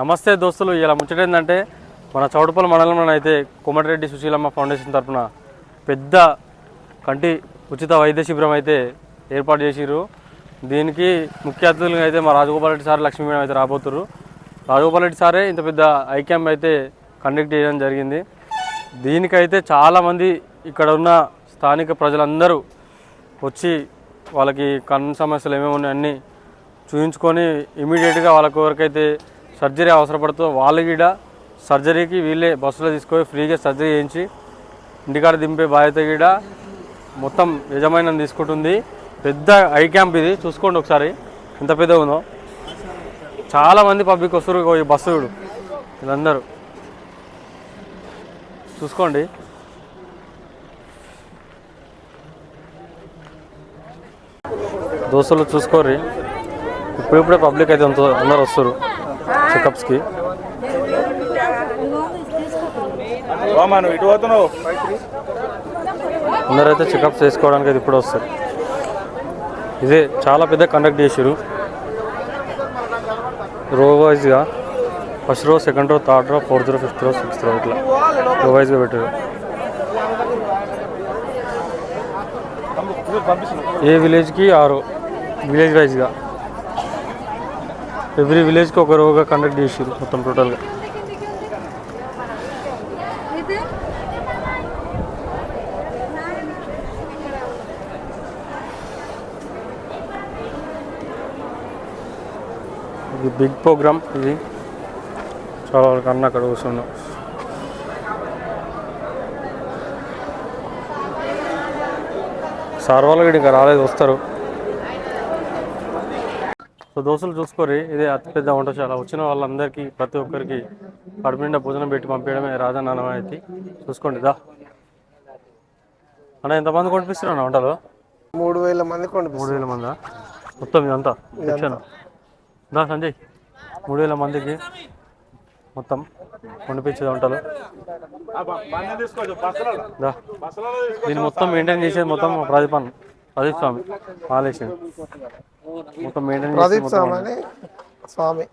నమస్తే దోస్తులు ఇలా ముచ్చట ఏంటంటే మన చౌడపల్లి మండలంలో అయితే కోమటిరెడ్డి సుశీలమ్మ ఫౌండేషన్ తరఫున పెద్ద కంటి ఉచిత వైద్య శిబిరం అయితే ఏర్పాటు చేసిర్రు. దీనికి ముఖ్య అతిథులుగా అయితే మా రాజగోపాల్ రెడ్డి సార్ లక్ష్మీ మేడం అయితే రాబోతున్నారు రాజగోపాల్ రెడ్డి సారే ఇంత పెద్ద ఐక్యాంప్ అయితే కండక్ట్ చేయడం జరిగింది. దీనికైతే చాలామంది ఇక్కడ ఉన్న స్థానిక ప్రజలందరూ వచ్చి వాళ్ళకి కన్ను సమస్యలు ఏమేమి ఉన్నాయన్నీ చూయించుకొని ఇమీడియట్గా వాళ్ళకి ఎవరికైతే సర్జరీ అవసరపడుతూ వాళ్ళకి కూడా సర్జరీకి వీళ్ళే బస్సులో తీసుకొని ఫ్రీగా సర్జరీ చేయించి ఇంటికాడ దింపే బాధ్యత కూడా మొత్తం యజమానం తీసుకుంటుంది. పెద్ద ఐ క్యాంప్ ఇది. చూసుకోండి ఒకసారి. ఎంత పెద్ద ఉందో. చాలామంది పబ్లిక్ వస్తారు ఈ బస్సు చూడు. వీళ్ళందరూ. చూసుకోండి. దోస్తులు చూసుకోర్రి. ఇప్పుడిప్పుడే పబ్లిక్ అయితే అందరూ అందరు వస్తారు. చెకప్స్కి ఇటు పోతున్నావు అందరైతే చెకప్స్ చేసుకోవడానికి అయితే ఇప్పుడు వస్తారు. ఇదే చాలా పెద్ద కండక్ట్ చేసారు రో వైజ్గా first row second row third row fourth రో ఫిఫ్త్ రో సిక్స్త్ రో ఇట్లా రో వైజ్గా పెట్టారు ఏ విలేజ్కి ఆరో విలేజ్ వైజ్గా ఎవ్రీ విలేజ్కి ఒక రోగా కండక్ట్ చేసారు మొత్తం టోటల్గా. ఇది బిగ్ ప్రోగ్రామ్ ఇది. చాలా వరకు అన్న అక్కడ కూర్చున్నాం. సార్ వాళ్ళు ఇంకా రాలేదు వస్తారు. సో దోస్తులు చూసుకోరి ఇది అతిపెద్ద వంటశాల. వచ్చిన వాళ్ళందరికీ ప్రతి ఒక్కరికి కడుపు నిండా భోజనం పెట్టి పంపించడమే రాజన్న అనవాయితీ చూసుకోండి దా. అన్న ఎంతమంది కొనిపిస్తున్నా వంటలు? మూడు వేల మంది మూడు వేల మందా? మొత్తం ఇదంతా? సెక్షన్ దా సంజయ్. మూడు వేల మందికి మొత్తం వండిపించేది వంటలు. దా. దీన్ని మొత్తం మెయింటైన్ చేసేది మొత్తం మా ప్రదీప్ స్వామి. మాలేషన్ మొత్తం మెయింటైన్ చేసి ప్రదీప్ మొత్తం స్వామి అని స్వామి.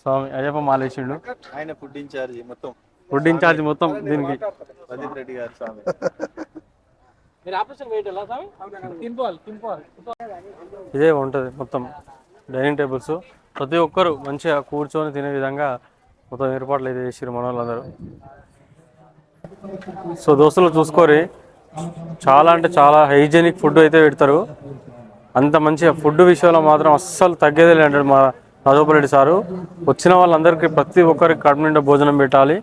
స్వామి అయ్యప్ప మాలేసిండు ఆయన ఫుడ్ ఇన్ఛార్జి మొత్తం. ఫుడ్ ఇన్ఛార్జ్ మొత్తం దీనికి. ప్రదీప్ రెడ్డి గారు స్వామి. ఇదే ఉంటుంది మొత్తం డైనింగ్ టేబుల్స్. ప్రతి ఒక్కరు మంచిగా కూర్చొని తినే విధంగా మొత్తం ఏర్పాట్లు అయితే చేసారు మన వాళ్ళందరూ సో దోస్తులు చూసుకోరి. చాలా అంటే చాలా హైజీనిక్ ఫుడ్ అయితే పెడతారు. అంత మంచిగా ఫుడ్ విషయంలో మాత్రం అస్సలు తగ్గేదే లేదంటాడు మా రాజోపరెడ్డి సారు. వచ్చిన వాళ్ళందరికీ ప్రతి ఒక్కరికి కడుపు నిండా భోజనం పెట్టాలి.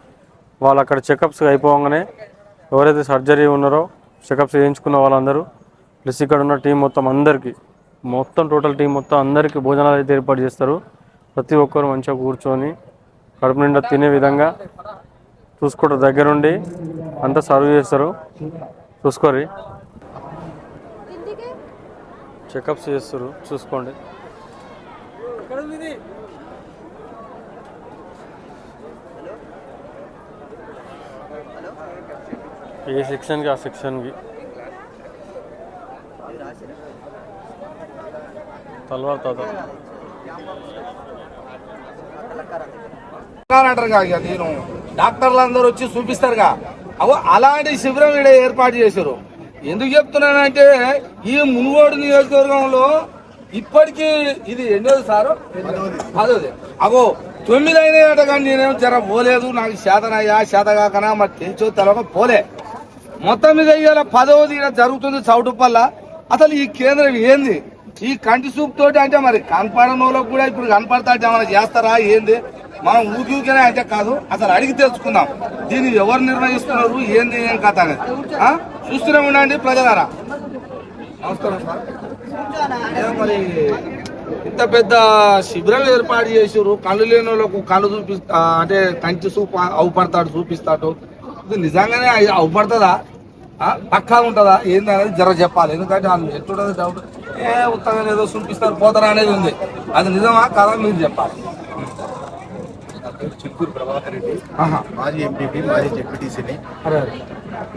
వాళ్ళు అక్కడ చెకప్స్ అయిపోగానే ఎవరైతే సర్జరీ ఉన్నారో చెకప్స్ చేయించుకున్న వాళ్ళందరూ ప్లస్ ఇక్కడ ఉన్న టీం మొత్తం అందరికీ మొత్తం టోటల్ టీం మొత్తం అందరికీ భోజనాలు అయితే ఏర్పాటు చేస్తారు. ప్రతి ఒక్కరు మంచిగా కూర్చొని కడుపు నిండా తినే విధంగా చూసుకుంటారు దగ్గరుండి అంతా సర్వ్ చేస్తారు. చూసుకోరి చెకప్స్ చేస్తారు చూసుకోండి. ఏ సెక్షన్కి ఆ సెక్షన్కి తలవార్ తాత. అంటారుగా ఇక నేను డాక్టర్లు అందరూ వచ్చి చూపిస్తారుగా. అలాంటి శిబిరం ఈడ ఏర్పాటు చేశారు. ఎందుకు చెప్తున్నానంటే ఈ మునుగోడు నియోజకవర్గంలో ఇప్పటికీ ఇది ఎన్నోది సారు? పదోది అగో తొమ్మిది అయినాయట కానీ నేనేం జర పోలేదు నాకు శాతనయ్యా శాతగాకనా మరి తెలుసో తెలవక పోలే. మొత్తం మీద ఇవాళ పదవది జరుగుతుంది చౌటుపల్ల. అసలు ఈ కేంద్రం ఏంది? ఈ కంటి చూపు తోటి అంటే మరి కనపడని వాళ్ళకు కూడా ఇప్పుడు కనపడతా అంటే ఏమైనా చేస్తారా ఏంది? మనం ఊకి అయితే కాదు అసలు అడిగి తెలుసుకుందాం. దీన్ని ఎవరు నిర్వహిస్తున్నారు ఏంది ఏం కథ అనేది. చూస్తూనే ఉండండి ప్రజలారా. నమస్కారం సార్. మరి ఇంత పెద్ద శిబిరం ఏర్పాటు చేసారు కళ్ళు లేని వాళ్ళకు కళ్ళు చూపిస్తా అంటే కంచి చూపు అవుపడతాడు చూపిస్తాడు. ఇది నిజంగానే అవుపడుతుందా? పక్కా ఉంటుందా? ఏంది అనేది జర చెప్పాలి. ఎందుకంటే వాళ్ళు ఎట్లుంటుంది డౌట్ ఏ ఉత్తగా ఏదో చూపిస్తారు పోతారా అనేది ఉంది. అది నిజమా కాదా? మీరు చెప్పాలి. చిత్తూరు ప్రభాకర్ రెడ్డి. మాజీ ఎంపీపీ మాజీ జెడ్పీటీసీని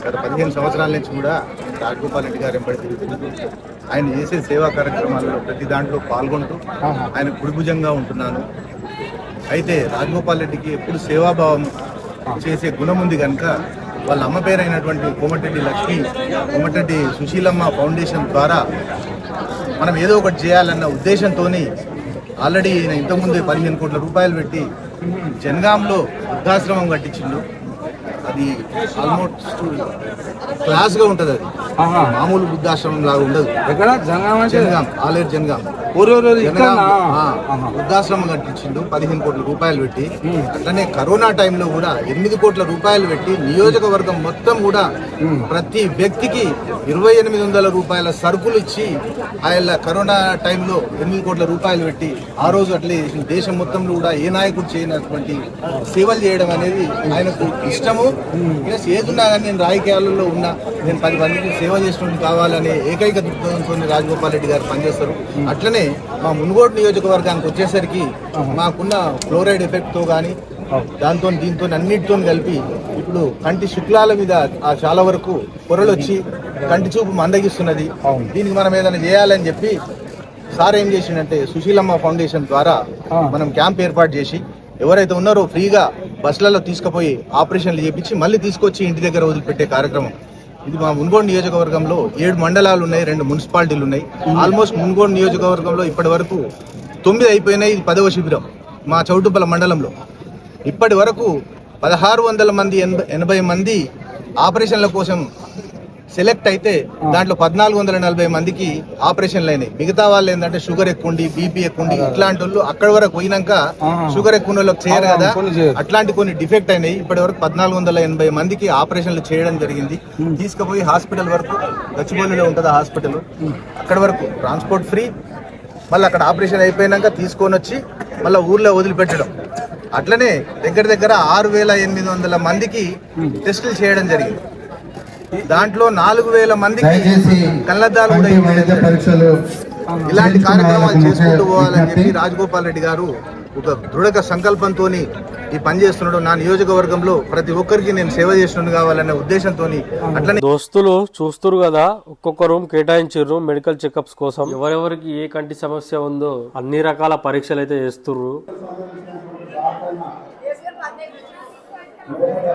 గత పదిహేను సంవత్సరాల నుంచి కూడా రాజగోపాల్ రెడ్డి గారు ఎంపడి తిరుగుతున్నాను ఆయన చేసే సేవా కార్యక్రమాల్లో ప్రతి దాంట్లో పాల్గొంటూ ఆయన కుడిభుజంగా ఉంటున్నాను. అయితే రాజగోపాల్ రెడ్డికి ఎప్పుడు సేవాభావం చేసే గుణం ఉంది కనుక వాళ్ళ అమ్మ పేరైనటువంటి కోమటిరెడ్డి లక్ష్మి కోమటిరెడ్డి సుశీలమ్మ ఫౌండేషన్ ద్వారా మనం ఏదో ఒకటి చేయాలన్న ఉద్దేశంతో ఆల్రెడీ ఈయన ఇంతకుముందు పదిహేను కోట్ల రూపాయలు పెట్టి జనగాంలో వృద్ధాశ్రమం కట్టించిండు. అది ఆల్మోస్ట్ క్లాస్గా ఉంటుంది అది. మామూలు వృద్ధాశ్రమం లాగా ఉండదు. జనగాం ఆలేరు జనగాం. వృద్ధాశ్రమం కట్టించిండు పదిహేను కోట్ల రూపాయలు పెట్టి. అట్లనే కరోనా టైంలో కూడా ఎనిమిది కోట్ల రూపాయలు పెట్టి నియోజకవర్గం మొత్తం కూడా ప్రతి వ్యక్తికి ఇరవై ఎనిమిది వందల రూపాయల సరుకులు ఇచ్చి ఆయన కరోనా టైంలో ఎనిమిది కోట్ల రూపాయలు పెట్టి ఆ రోజు అట్లే. దేశం మొత్తంలో కూడా ఏ నాయకుడు చేయనటువంటి సేవలు చేయడం అనేది ఆయనకు ఇష్టము. ప్లస్ ఏదున్నా కానీ నేను రాజకీయాలలో ఉన్నా నేను పది మందికి సేవ చేసినట్టు కావాలనే ఏకైక దృక్పథంతో రాజగోపాల్ రెడ్డి గారు పనిచేస్తారు. అట్లనే మా మునుగోడు నియోజకవర్గానికి వచ్చేసరికి మాకున్న ఫ్లోరైడ్ ఎఫెక్ట్తో కానీ దాంతో దీంతో అన్నిటితో కలిపి ఇప్పుడు కంటి శుక్లాల మీద ఆ చాలా వరకు పొరలు వచ్చి కంటి చూపు మందగిస్తున్నది. దీనికి మనం ఏదైనా చేయాలని చెప్పి సార్ ఏం చేసిండంటే సుశీలమ్మ ఫౌండేషన్ ద్వారా మనం క్యాంప్ ఏర్పాటు చేసి ఎవరైతే ఉన్నారో ఫ్రీగా బస్సులలో తీసుకుపోయి ఆపరేషన్లు చేపించి మళ్ళీ తీసుకొచ్చి ఇంటి దగ్గర వదిలిపెట్టే కార్యక్రమం. ఇది మా మున్గోడు నియోజకవర్గంలో ఏడు మండలాలు ఉన్నాయి రెండు మున్సిపాలిటీలు ఉన్నాయి. ఆల్మోస్ట్ మున్గోడు నియోజకవర్గంలో ఇప్పటి వరకు తొమ్మిది అయిపోయినాయి ఇది పదవ శిబిరం మా చౌటుపల్ల మండలంలో. ఇప్పటి వరకు పదహారు వందల మంది ఎనభై ఎనభై మంది ఆపరేషన్ల కోసం సెలెక్ట్ అయితే దాంట్లో పద్నాలుగు వందల నలభై మందికి ఆపరేషన్లు అయినాయి. మిగతా వాళ్ళు ఏంటంటే షుగర్ ఎక్కువ ఉండి బీపీ ఎక్కువ ఉండి ఇట్లాంటి వాళ్ళు అక్కడి వరకు పోయినాక షుగర్ ఎక్కువ వాళ్ళకి చేయరు కదా. అట్లాంటి కొన్ని డిఫెక్ట్ అయినాయి. ఇప్పటి వరకు పద్నాలుగు వందల ఎనభై మందికి ఆపరేషన్లు చేయడం జరిగింది. తీసుకుపోయి హాస్పిటల్ వరకు గచ్చిబౌలిలో ఉంటుంది హాస్పిటల్. అక్కడ వరకు ట్రాన్స్పోర్ట్ ఫ్రీ. మళ్ళీ అక్కడ ఆపరేషన్ అయిపోయినాక తీసుకొని వచ్చి మళ్ళీ ఊర్లో వదిలిపెట్టడం. అట్లనే దగ్గర దగ్గర ఆరు వేల ఎనిమిది వందల మందికి టెస్టులు చేయడం జరిగింది. దాంట్లో నాలుగు వేల మందికి కళ్ళద్దాలు కూడా ఇలాంటి కార్యక్రమాలు చేసుకుంటూ పోవాలని చెప్పి. రాజగోపాల్ రెడ్డి గారు ఒక దృఢ సంకల్పంతో ఈ పని చేస్తున్నాడు. నా నియోజకవర్గంలో ప్రతి ఒక్కరికి నేను సేవ చేస్తున్నాడు కావాలనే ఉద్దేశంతో అట్లనే దోస్తులు చూస్తురు కదా ఒక్కొక్క రూమ్ కేటాయించారు మెడికల్ చెకప్స్ కోసం. ఎవరెవరికి ఏ కంటి సమస్య ఉందో అన్ని రకాల పరీక్షలు అయితే చేస్తుర్రు.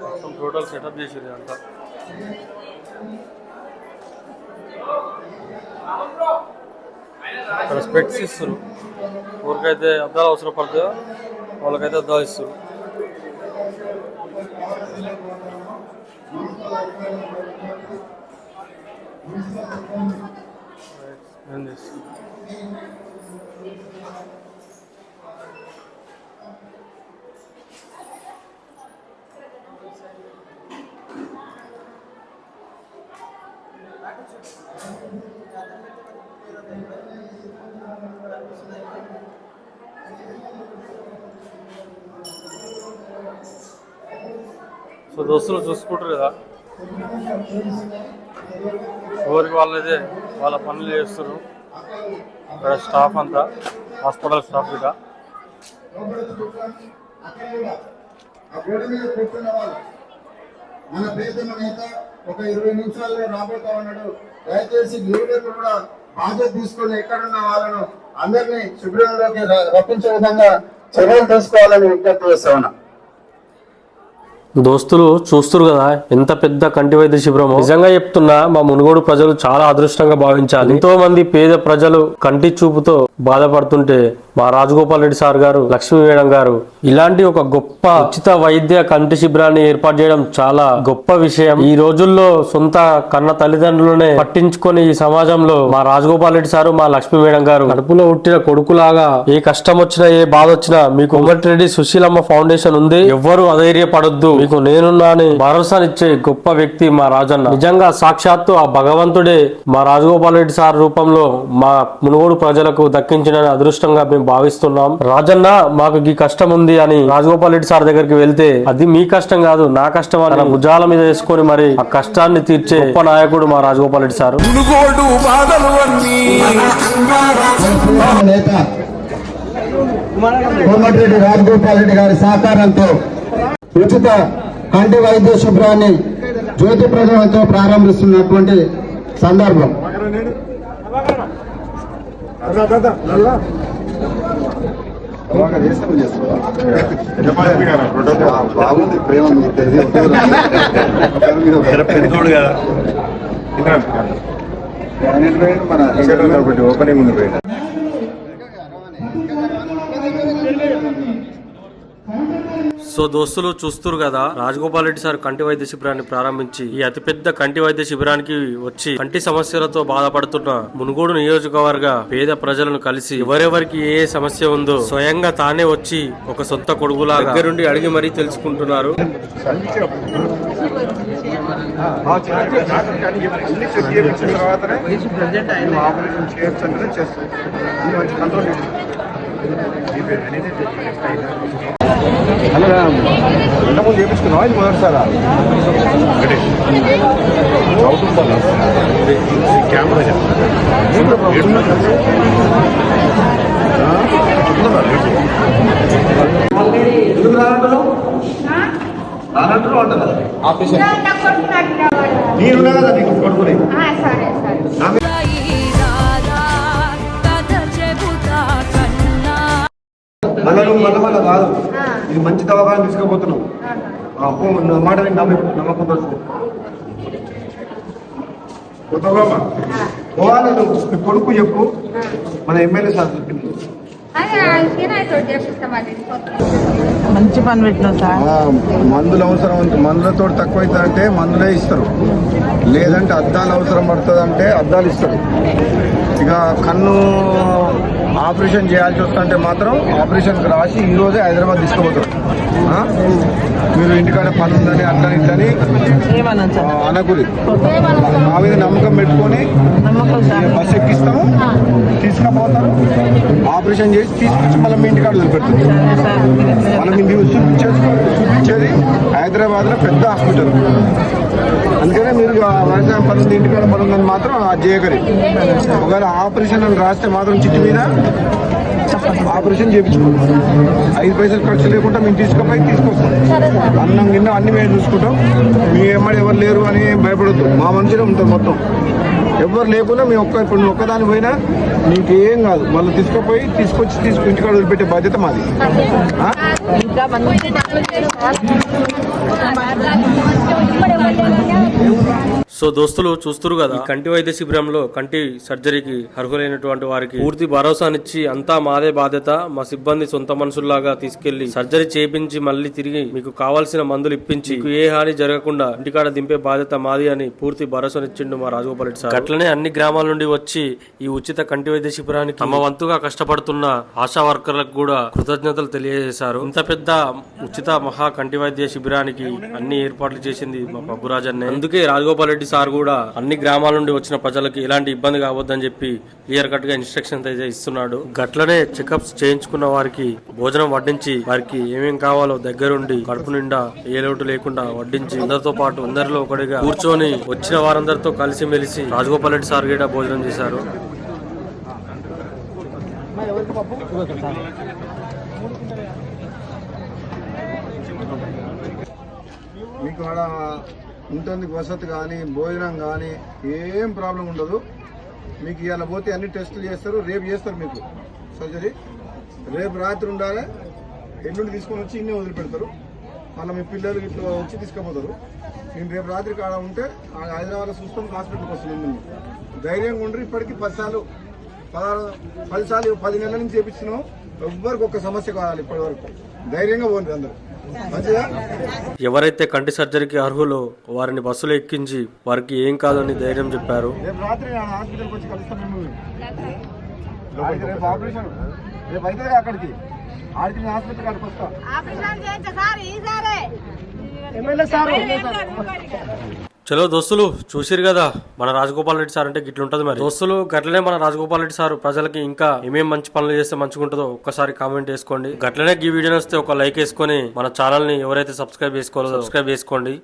మొత్తం టోటల్ సెటప్ చేసిరు అంతా ఇక్కడ స్పెట్స్ ఇస్తారు ఊరికైతే అద్దాలు అవసరం పడుతుందో వాళ్ళకైతే అద్దాలు ఇస్తారు ఏం చేస్తారు సో దోస్తులు చూసుకుంటారు కదా. ఎవరికి వాళ్ళైతే వాళ్ళ పనులు చేస్తారు ఇక్కడ స్టాఫ్ అంతా హాస్పిటల్ స్టాఫ్ ఇక మన ప్రీతమ నేత ఒక ఇరవై నిమిషాల్లో రాబోతా ఉన్నాడు. దయచేసి లీడర్లు కూడా బాధ్యత తీసుకొని ఎక్కడున్న వాళ్ళను అందరినీ శిబిరంలోకి ర- రప్పించే విధంగా చర్యలు తీసుకోవాలని విజ్ఞప్తి చేస్తా ఉన్నా. దోస్తులు చూస్తురు కదా ఎంత పెద్ద కంటి వైద్య శిబిరం నిజంగా చెప్తున్నా మా మునుగోడు ప్రజలు చాలా అదృష్టంగా భావించాలి. ఎంతో మంది పేద ప్రజలు కంటి చూపుతో బాధపడుతుంటే మా రాజగోపాల్ రెడ్డి సార్ గారు లక్ష్మీ మేడం గారు ఇలాంటి ఒక గొప్ప ఉచిత వైద్య కంటి శిబిరాన్ని ఏర్పాటు చేయడం చాలా గొప్ప విషయం. ఈ రోజుల్లో సొంత కన్న తల్లిదండ్రులనే పట్టించుకొని ఈ సమాజంలో మా రాజగోపాల్ రెడ్డి సారు మా లక్ష్మీ మేడం గారు కడుపులో పుట్టిన కొడుకులాగా ఏ కష్టం వచ్చినా ఏ బాధ వచ్చినా మీకు రెడ్డి సుశీలమ్మ ఫౌండేషన్ ఉంది. ఎవ్వరు అధైర్యపడొద్దు. మీకు నేనున్నాని భరోసానిచ్చే గొప్ప వ్యక్తి మా రాజన్న. నిజంగా సాక్షాత్తు ఆ భగవంతుడే మా రాజగోపాల్ రెడ్డి సార్ రూపంలో మా మునుగోడు ప్రజలకు దక్కించిన అదృష్టంగా మేము భావిస్తున్నాం. రాజన్న మాకు ఈ కష్టం ఉంది అని రాజగోపాల్ రెడ్డి సార్ దగ్గరికి వెళ్తే అది మీ కష్టం కాదు నా కష్టం అని భుజాల మీద వేసుకొని మరి ఆ కష్టాన్ని తీర్చే గొప్ప నాయకుడు మా రాజగోపాల్ రెడ్డి సార్. కోమటిరెడ్డి రాజగోపాల్ రెడ్డి గారి సహకారంతో ఉచిత కంటి వైద్య శుభ్రాన్ని జ్యోతి ప్రజలతో ప్రారంభిస్తున్నటువంటి సందర్భం. బాగుంది ప్రేమ మన ఓపెనింగ్ ఉంది సో దోస్తులు చూస్తురు కదా రాజగోపాల్ రెడ్డి సార్ కంటి వైద్య శిబిరాన్ని ప్రారంభించి ఈ అతిపెద్ద కంటి వైద్య శిబిరానికి వచ్చి కంటి సమస్యలతో బాధపడుతున్న మునుగోడు నియోజకవర్గ పేద ప్రజలను కలిసి ఎవరెవరికి ఏ ఏ సమస్య ఉందో స్వయంగా తానే వచ్చి ఒక సొంత కొడుకులా దగ్గరుండి అడిగి మరీ తెలుసుకుంటున్నారు. ఇంతకుముందు చేపించుకున్నావా ఇది మొదటిసారా? కెమెరా నేనున్నా కదా నీకు? కొడుకుని? మళ్ళా నువ్వు మళ్ళా మళ్ళా కాదు. ఇది మంచి దవాఖాన తీసుకుపోతున్నావు ఆ, పో, నా మాట విని నమ్మ నమ్మకం పడుతుంది పోవాలి నువ్వు. కొడుకు చెప్పు. మన ఎమ్మెల్యే సార్ చెప్పింది. మంచి పని పెట్టినావు సార్. మందులు అవసరం ఉంది మందులతో తక్కువ అవుతుందంటే మందులే ఇస్తారు. లేదంటే అద్దాలు అవసరం పడుతుంది అంటే అద్దాలు ఇస్తారు. ఇక కన్ను ఆపరేషన్ చేయాల్సి వస్తుంటే మాత్రం ఆపరేషన్కి రాసి ఈ రోజే హైదరాబాద్ తీసుకుపోతారు? మీరు ఇంటికాడ పని ఉందని అట్లా ఇట్లని అనకూడదు. మా మీద నమ్మకం పెట్టుకొని బస్ ఎక్కిస్తాము తీసుకుపోతారు ఆపరేషన్ చేసి తీసుకొచ్చి మళ్ళీ మీ ఇంటికాడ ఎట్లా మనం ఇది చూపించేది హైదరాబాద్లో పెద్ద హాస్పిటల్. అందుకనే మీరు ఆ వ్యవసాయం పని ఉంది ఇంటికాడ పని ఉందని మాత్రం అది చేయగలి ఒకవేళ ఆపరేషన్ అని రాస్తే మాత్రం చిట్టి మీద ఆపరేషన్ చేయించుకుంటాం ఐదు పైసలు ఖర్చు లేకుండా మేము తీసుకుపోయి తీసుకొస్తాం. అన్నం గిన్నె అన్ని మేము చూసుకుంటాం. మీ ఎమ్మడి ఎవరు లేరు అని భయపడద్దు. మా మనుషులే ఉంటాం మొత్తం. ఎవరు లేకుండా మేము ఒక్క ఇప్పుడు నువ్వు ఒక్కదాని పోయినా నీకు ఏం కాదు. మళ్ళీ తీసుకుపోయి తీసుకొచ్చి తీసుకు ఇంటికాడ వదిలిపెట్టే బాధ్యత మాది. ఇంకా సో దోస్తులు చూస్తురు కదా? కంటి వైద్య శిబిరంలో కంటి సర్జరీకి అర్హులైనటువంటి వారికి పూర్తి భరోసానిచ్చి అంతా మాదే బాధ్యత. మా సిబ్బంది సొంత మనుషుల్లాగా తీసుకెళ్ళి సర్జరీ చేపించి మళ్ళీ తిరిగి మీకు కావాల్సిన మందులు ఇప్పించి మీకు ఏ హాని జరగకుండా ఇంటికాడ దింపే బాధ్యత మాది అని పూర్తి భరోసానిచ్చిండు మా రాజగోపాల్ రెడ్డి సార్. అట్లనే అన్ని గ్రామాల నుండి వచ్చి ఈ ఉచిత కంటి వైద్య శిబిరానికి తమ వంతుగా కష్టపడుతున్న ఆశా వర్కర్లకు కూడా కృతజ్ఞతలు తెలియజేశారు. ఇంత పెద్ద ఉచిత మహా కంటి వైద్య శిబిరానికి అన్ని ఏర్పాట్లు చేసింది మా పబ్బురాజన్నే. అందుకే రాజగోపాల్ రెడ్డి సార్ కూడా అన్ని గ్రామాల నుండి వచ్చిన ప్రజలకు ఎలాంటి ఇబ్బంది కావద్దని చెప్పి క్లియర్ కట్గా ఇన్స్ట్రక్షన్ అయితే ఇస్తున్నాడు. గట్లనే చెకప్స్ చేయించుకున్న వారికి భోజనం వడ్డించి వారికి ఏమేం కావాలో దగ్గరుండి కడుపు నిండా ఏ లోటు లేకుండా వడ్డించి అందరితో పాటు అందరిలో ఒకటిగా కూర్చొని వచ్చిన వారందరితో కలిసి మెలిసి రాజగోపాల్ రెడ్డి సార్ గేట భోజనం చేశారు. మీకు ఉంటుంది వసతి కానీ భోజనం కానీ ఏం ప్రాబ్లం ఉండదు. మీకు ఇవాళ పోతే అన్ని టెస్టులు చేస్తారు రేపు చేస్తారు మీకు. సర్జరీ. రేపు రాత్రి ఉండాలి ఎల్లుండి తీసుకొని వచ్చి ఇన్నే వదిలిపెడతారు. మళ్ళీ మీ పిల్లలు ఇట్లా వచ్చి తీసుకుపోతారు. నేను రేపు రాత్రి కాడ ఉంటే ఆ హైదరాబాద్ చూస్తాం హాస్పిటల్కి వస్తుంది మేము ధైర్యంగా ఉండ్రి ఇప్పటికీ పది సార్లు పదహారు పది సార్లు పది నెలల నుంచి చేపించినాం ఎవ్వరికి ఒక్క సమస్య కావాలి ఇప్పటి వరకు ధైర్యంగా పోండి అందరూ. ఎవరైతే కంటి సర్జరీకి అర్హులో వారిని బస్సులో ఎక్కించి వారికి ఏం కాదని ధైర్యం చెప్పారు? అక్కడికి. ఆడికి హాస్పిటల్ కాడికి వస్తా. చేయించ సార్ చలో దోస్తులు చూసిరు కదా మన రాజగోపాల్ రెడ్డి సార్ అంటే గిట్లుంటది మరి. దోస్తులు గట్లనే మన రాజగోపాల్ రెడ్డి సార్ ప్రజలకి ఇంకా ఏమేం మంచి పనులు చేస్తే మంచిగా ఉంటుందో ఒక్కసారి కామెంట్ వేసుకోండి గట్లనే ఈ వీడియో వస్తే ఒక లైక్ వేసుకొని మన ఛానల్ని ఎవరైతే సబ్స్క్రైబ్ చేసుకోవాలో సబ్స్క్రైబ్ చేసుకోండి.